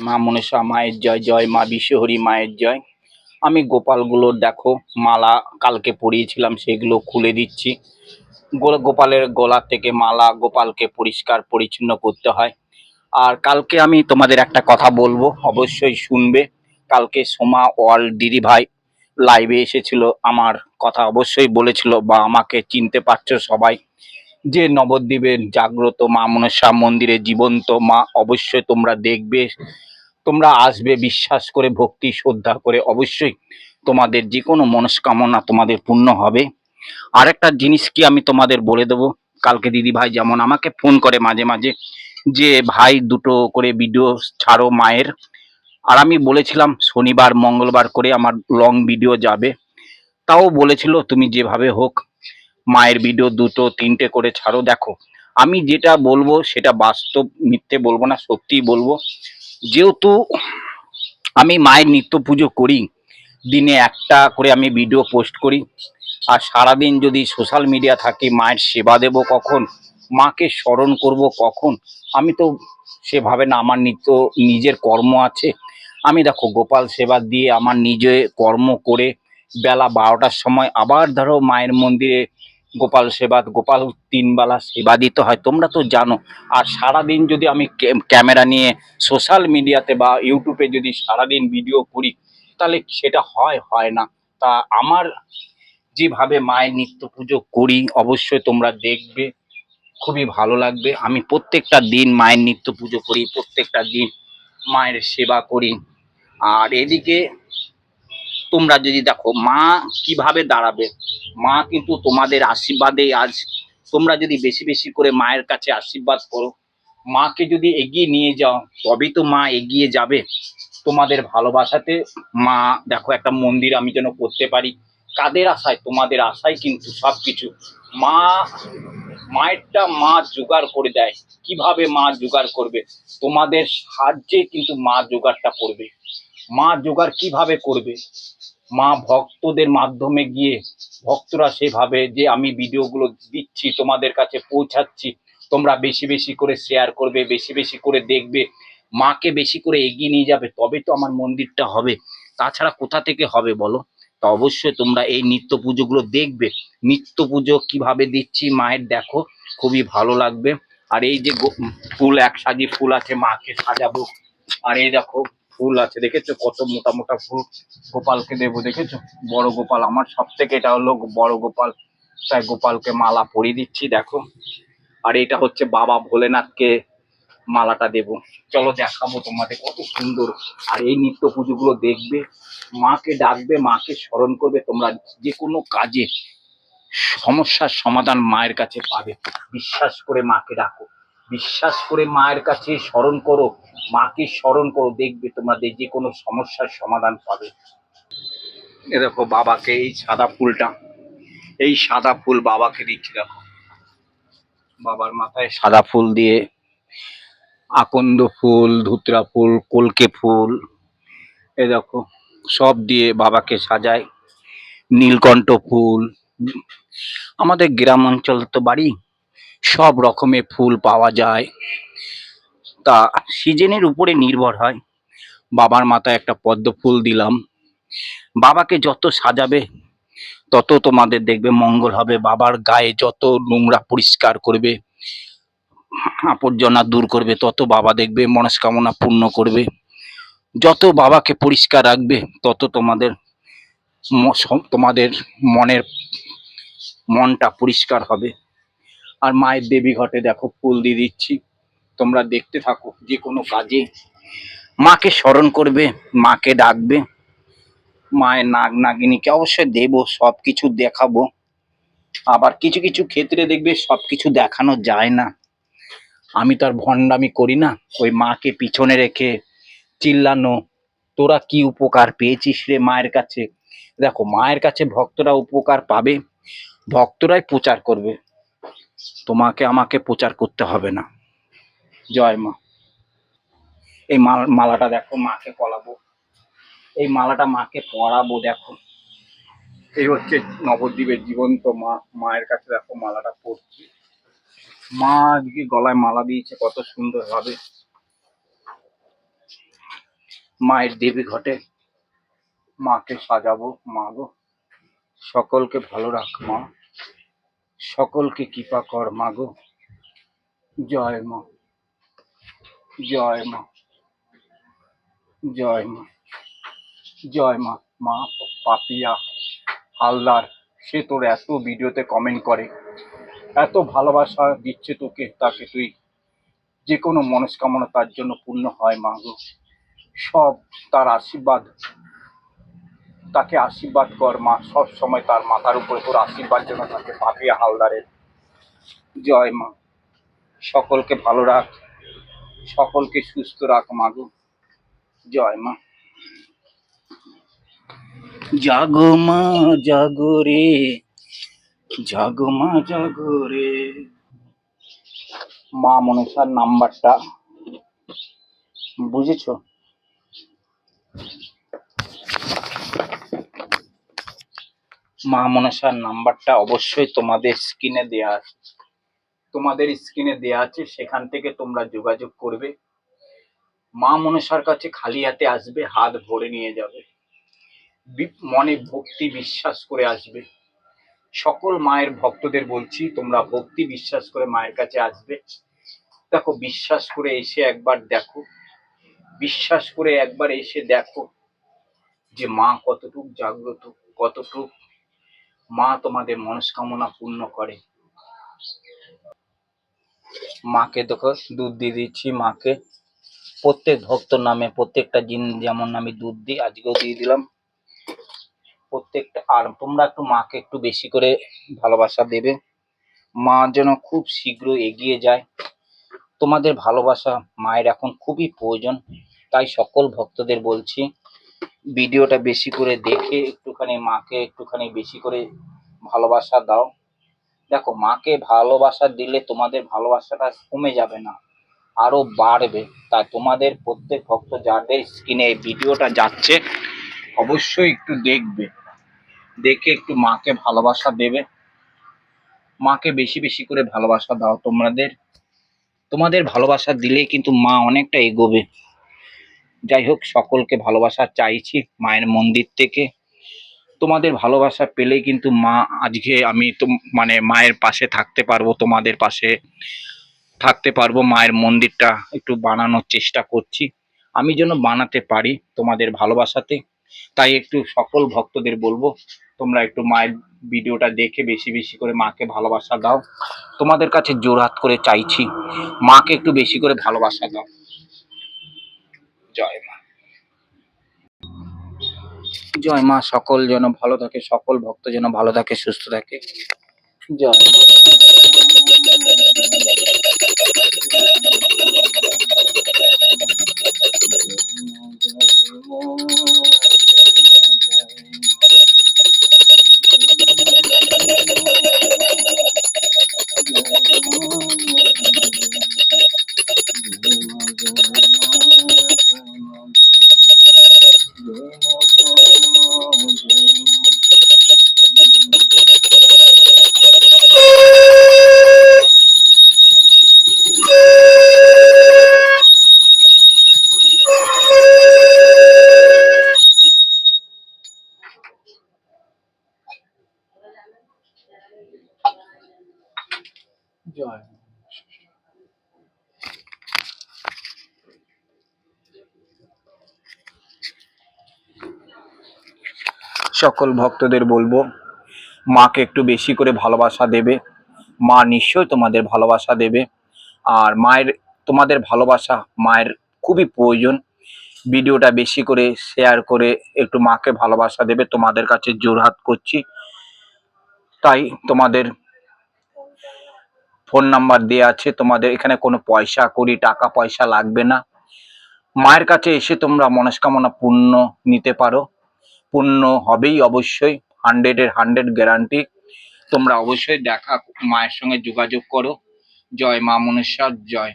মা মনসা মায়ের জয় জয় মা বিশ্বহরি মায়ের জয়। আমি গোপালগুলোর দেখো, মালা কালকে পরিয়েছিলাম, সেগুলো খুলে দিচ্ছি। গোপালের গলা থেকে মালা গোপালকে পরিষ্কার পরিচ্ছন্ন করতে হয়। আর কালকে আমি তোমাদের একটা কথা বলব, অবশ্যই শুনবে। কালকে সোমা ওয়াল দিদি ভাই লাইভে এসেছিল, আমার কথা অবশ্যই বলেছিল বা আমাকে চিনতে পারছ সবাই। যে নবদ্বীপের জাগ্রত মা মনসা মন্দিরে জীবন্ত মা অবশ্যই তোমরা দেখবে। তোমরা আসবে বিশ্বাস করে, ভক্তি, শ্রদ্ধা করে, অবশ্যই তোমাদের যে কোনো মনস্কামনা তোমাদের পূর্ণ হবে। আরেকটা জিনিস কি আমি তোমাদের বলে দেবো? কালকে দিদি ভাই যেমন আমাকে ফোন করে মাঝে মাঝে যে, ভাই, দুটো করে ভিডিও ছাড়ো মায়ের। আর আমি বলেছিলাম, শনিবার, মঙ্গলবার করে আমার লং ভিডিও যাবে। তাও বলেছিল, তুমি যেভাবে হোক, মায়ের ভিডিও দুটো, তিনটে করে ছাড়ো। দেখো, আমি যেটা বলব সেটা বাস্তব মিথ্যে বলব না, সত্যিই বলব। যেহেতু আমি মায়ের নিত্য পুজো করি, দিনে একটা করে আমি ভিডিও পোস্ট করি, আর সারাদিন যদি সোশ্যাল মিডিয়া থাকি, মায়ের সেবা দেব কখন, মাকে স্মরণ করব কখন, আমি তো সেভাবে না, আমার নিত্য নিজের কর্ম আছে। আমি দেখো গোপাল সেবা দিয়ে আমার নিজে কর্ম করে, বেলা বারোটার সময় আবার ধরো মায়ের মন্দিরে গোপাল সেবাদ গোপাল তিনবেলা সেবা দিতে হয়, তোমরা তো জানো। আর সারাদিন যদি আমি ক্যামেরা নিয়ে সোশ্যাল মিডিয়াতে বা ইউটিউবে যদি সারাদিন ভিডিও করি, তাহলে সেটা হয় হয় না। তা আমার যেভাবে মায়ের নিত্য পুজো করি, অবশ্যই তোমরা দেখবে, খুবই ভালো লাগবে। আমি প্রত্যেকটা দিন মায়ের নিত্য পুজো করি, প্রত্যেকটা দিন মায়ের সেবা করি। আর এদিকে তোমরা যদি দেখো, মা কীভাবে দাঁড়াবে? মা কিন্তু তোমাদের আশীর্বাদে আজ। তোমরা যদি বেশি বেশি করে মায়ের কাছে আশীর্বাদ করো, মাকে যদি এগিয়ে নিয়ে যাও, তবেই তো মা এগিয়ে যাবে। তোমাদের ভালোবাসাতে মা, দেখো একটা মন্দির আমি যেন করতে পারি। কাদের আশায়? তোমাদের আশায় কিন্তু সব কিছু মা, মায়েরটা মা জোগাড় করে দেয়। কীভাবে মা জোগাড় করবে? তোমাদের সাহায্যে কিন্তু মা জোগাড়টা করবে। মা জোগাড় কীভাবে করবে? মা ভক্তদের মাধ্যমে গিয়ে ভক্তরা সেভাবে যে আমি ভিডিওগুলো দিচ্ছি, তোমাদের কাছে পৌঁছাচ্ছি, তোমরা বেশি বেশি করে শেয়ার করবে, বেশি বেশি করে দেখবে, মাকে বেশি করে এগিয়ে নিয়ে যাবে, তবে তো আমার মন্দিরটা হবে। তাছাড়া কোথা থেকে হবে বলো? তা অবশ্যই তোমরা এই নিত্য পুজোগুলো দেখবে। নিত্য পুজো কীভাবে দিচ্ছি মায়ের দেখো, খুবই ভালো লাগবে। আর এই যে ফুল এক সাজি ফুল আছে, মাকে সাজাবো। আর এই দেখো ফুল আছে, দেখেছ? কত মোটা মোটা ফুল। গোপালকে দেবো, দেখেছ? বড় গোপাল আমার সব থেকে এটা হলো বড় গোপাল। তাই গোপালকে মালা পরিয়ে দিচ্ছি, দেখো। আর এটা হচ্ছে বাবা ভোলেনাথকে মালাটা দেব। চলো দেখাবো তোমাদের কত সুন্দর। আর এই নিত্য পুজোগুলো দেখবে, মাকে ডাকবে, মাকে স্মরণ করবে, তোমরা যে কোনো কাজে সমস্যার সমাধান মায়ের কাছে পাবে। বিশ্বাস করে মাকে ডাকো। বিশ্বাস করে মায়ের কাছে স্মরণ করো, মাকে স্মরণ করো, দেখবে তোমরা যে যে কোনো সমস্যার সমাধান পাবে। এ দেখো বাবাকে এই সাদা ফুলটা, এই সাদা ফুল বাবাকে দিচ্ছি দেখো। বাবার মাথায় সাদা ফুল দিয়ে আকন্দ ফুল, ধুতরা ফুল, কলকে ফুল, এ দেখো, সব দিয়ে বাবাকে সাজায়। নীলকণ্ঠ ফুল, আমাদের গ্রাম অঞ্চল তো বাড়ি। সব রকমের ফুল পাওয়া যায়। তা সিজনের উপরে নির্ভর হয়। বাবার মাথায় একটা পদ্ম ফুল দিলাম। বাবাকে যত সাজাবে, তত তোমাদের দেখবে মঙ্গল হবে। বাবার গায়ে যত নোংরা পরিষ্কার করবে, আবর্জনা দূর করবে, তত বাবা দেখবে মনস্কামনা পূর্ণ করবে। যত বাবাকে পরিষ্কার রাখবে, তত তোমাদের তোমাদের মনের মনটা পরিষ্কার হবে। আর মায়ের দেবী ঘটে দেখো, ফুল দিয়ে দিচ্ছি। তোমরা দেখতে থাকো, যে কোনো কাজে। মাকে স্মরণ করবে, মাকে ডাকবে। মায়ের নাগ নাগিনীকে অবশ্যই দেবো সব কিছু দেখাবো। আবার কিছু কিছু ক্ষেত্রে দেখবে সব কিছু দেখানো যায় না। আমি তো আর ভণ্ডামি করি না। ওই মাকে পিছনে রেখে চিল্লানো, তোরা কি উপকার পেয়েছিস রে মায়ের কাছে? দেখো, মায়ের কাছে ভক্তরা উপকার পাবে, ভক্তরাই প্রচার করবে। তোমাকে, আমাকে প্রচার করতে হবে না। জয় মা। এই মাল মালাটা দেখো, মাকে পলাবো। এই মালাটা মাকে পরাবো, দেখো। এই হচ্ছে নবদ্বীপের জীবন্ত মা। মায়ের কাছে দেখো মালাটা পরছি মা আজকে গলায় মালা দিয়েছে, কত সুন্দর ভাবে মায়ের দেবী ঘটে। মাকে সাজাবো মা গো সকলকে ভালো রাখ মা। সকলকে কৃপা কর, মা গো। জয় মা। জয় মা। জয় মা। জয় মা। মা পাপিয়া, হালদার, সে তোর এত ভিডিওতে কমেন্ট করে। এত ভালোবাসা দিচ্ছে তোকে, তাকে তুই। যে কোনো মনস্কামনা তার জন্য পূর্ণ হয়, মা গো। সব তার আশীর্বাদ তাকে আশীর্বাদ কর মা। সব সময় তার মাথার উপরে তোর আশীর্বাদ যেন থাকে পাপিয়া হালদারের। জয় মা। সকলকে ভালো রাখ। সকলকে সুস্থ রাখ মাগো জয় মা। জাগো মা, জাগো রে। জাগো মা, জাগো রে। মা মনসার নাম্বারটা বুঝেছ? মা মনসার নাম্বারটা অবশ্যই তোমাদের স্ক্রিনে দেয়া আছে। তোমাদের স্ক্রিনে দেয়া আছে, সেখান থেকে তোমরা যোগাযোগ করবে। মা মনসার কাছে খালি হাতে আসবে, হাত ভরে নিয়ে যাবে। মনে ভক্তি বিশ্বাস করে আসবে। সকল মায়ের ভক্তদের বলছি, তোমরা ভক্তি বিশ্বাস করে মায়ের কাছে আসবে। দেখো, বিশ্বাস করে এসে একবার দেখো। বিশ্বাস করে একবার এসে দেখো যে মা কতটুক জাগ্রত, কতটুক মা তোমাদের মনস্কামনা পূর্ণ করে। মাকে দেখো, দুধ দিয়ে দিচ্ছি মাকে। প্রত্যেক ভক্ত নামে প্রত্যেকটা জিন যেমন আমি দুধ দিই, আজকেও দিয়ে দিলাম। প্রত্যেকটা, আর তোমরা একটু মাকে একটু বেশি করে ভালোবাসা দেবে। মা যেন খুব শীঘ্র এগিয়ে যায়। তোমাদের ভালোবাসা মায়ের এখন খুবই প্রয়োজন, তাই সকল ভক্তদের বলছি ভিডিওটা বেশি করে দেখে একটুখানি মাকে একটুখানি বেশি করে ভালোবাসা দাও। দেখো, মাকে ভালোবাসা দিলে তোমাদের ভালোবাসাটা কমে যাবে না, আরও বাড়বে। তাই তোমাদের প্রত্যেক ভক্ত যাদের স্ক্রিনে এই ভিডিওটা যাচ্ছে, অবশ্যই একটু দেখবে। দেখে একটু মাকে ভালোবাসা দেবে। মাকে বেশি বেশি করে ভালোবাসা দাও তোমাদের। তোমাদের ভালোবাসা দিলেই কিন্তু মা অনেকটা এগোবে। যাই হোক, সকলকে ভালোবাসা চাইছি মায়ের মন্দির থেকে। তোমাদের ভালোবাসা পেলেই কিন্তু মা আজকে আমি তো মানে মায়ের পাশে থাকতে পারব, তোমাদের পাশে থাকতে পারব, মায়ের মন্দিরটা একটু বানানোর চেষ্টা করছি। আমি যেন বানাতে পারি তোমাদের ভালোবাসাতে। তাই একটু সকল ভক্তদের বলব, তোমরা একটু মায়ের ভিডিওটা দেখে বেশি বেশি করে মাকে ভালোবাসা দাও। তোমাদের কাছে জোরহাত করে চাইছি, মাকে একটু বেশি করে ভালোবাসা দাও। জয় মা। জয় মা সকল যেন ভালো থাকে সকল ভক্ত যেন ভালো থাকে সুস্থ থাকে। জয় সকল ভক্তদের বলব, মাকে একটু বেশি করে ভালোবাসা দেবে। মা নিশ্চয়ই তোমাদের ভালোবাসা দেবে। আর মায়ের, তোমাদের ভালোবাসা মায়ের খুবই প্রয়োজন। ভিডিওটা বেশি করে শেয়ার করে একটু মাকে ভালোবাসা দেবে। তোমাদের কাছে জোরহাত করছি। তাই তোমাদের ফোন নাম্বার দেওয়া আছে। তোমাদের এখানে কোনো পয়সা করি টাকা পয়সা লাগবে না। মায়ের কাছে এসে তোমরা মনস্কামনা পূর্ণ নিতে পারো। পূর্ণ হবেই অবশ্যই। হান্ড্রেডের হান্ড্রেড গ্যারান্টি তোমরা অবশ্যই দেখা, মায়ের সঙ্গে যোগাযোগ করো। জয় মা মনসা জয়।